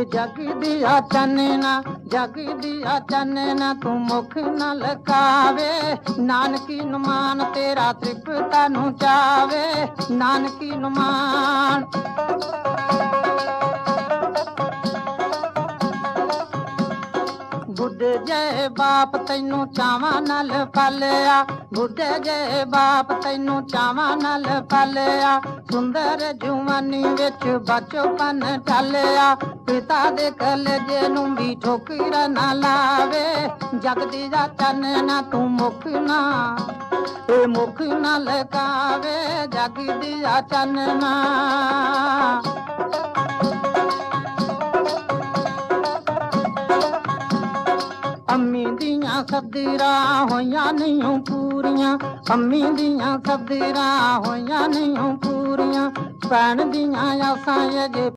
ਓਏ ਜਗ ਦੀਆ ਚਾਨਣਾ ਜਗ ਦੀਆ ਚਾਨਣਾ ਤੂੰ ਮੁਖ ਨਾ ਲਕਾਵੇ। ਨਾਨਕੀ ਨੁਮਾਨ ਤੇਰਾ ਤ੍ਰਿਪਤਾ ਨੂੰ ਚਾਵੇ। ਨਾਨਕੀ ਨੁਮਾਨ ਬੁੱਢੇ ਜੈ ਬਾਪ ਤੈਨੂੰ ਚਾਵਾਂ ਨਾਲ ਪਾਲਿਆ। ਬੁੱਢੇ ਜੈ ਬਾਪ ਤੈਨੂੰ ਚਾਵਾਂ ਨਾਲ ਪਾਲਿਆ। ਸੁੰਦਰ ਜੁਵਾਨੀ ਵਿੱਚ ਬਚਪਨ ਢਾਲਿਆ ਪਿਤਾ ਦੇ ਕਲਜੇ ਨੂੰ ਵੀ ਠੋਕਰ ਨਾ ਲਾਵੇ। ਜਗਦੀ ਦਾ ਚੰਨ ਤੂੰ ਮੁਖ ਨਾ ਏ ਮੁਖ ਨਾ ਲਗਾਵੇ। ਜਗਦੀ ਦਾ ਚੰਨਣਾ ਅੰਮੀ ਦੀਆਂ ਸਬਦਰਾਂ ਹੋਈਆਂ ਨਹੀਂ ਪੂਰੀਆਂ। ਅੰਮੀ ਦੀਆਂ ਸਬਦਰਾਂ ਹੋਈਆਂ ਨਹੀਂ ਪੂਰੀਆਂ। ਭੈਣ ਦੀਆਂ ਆਸਾਂ ਅਜੇ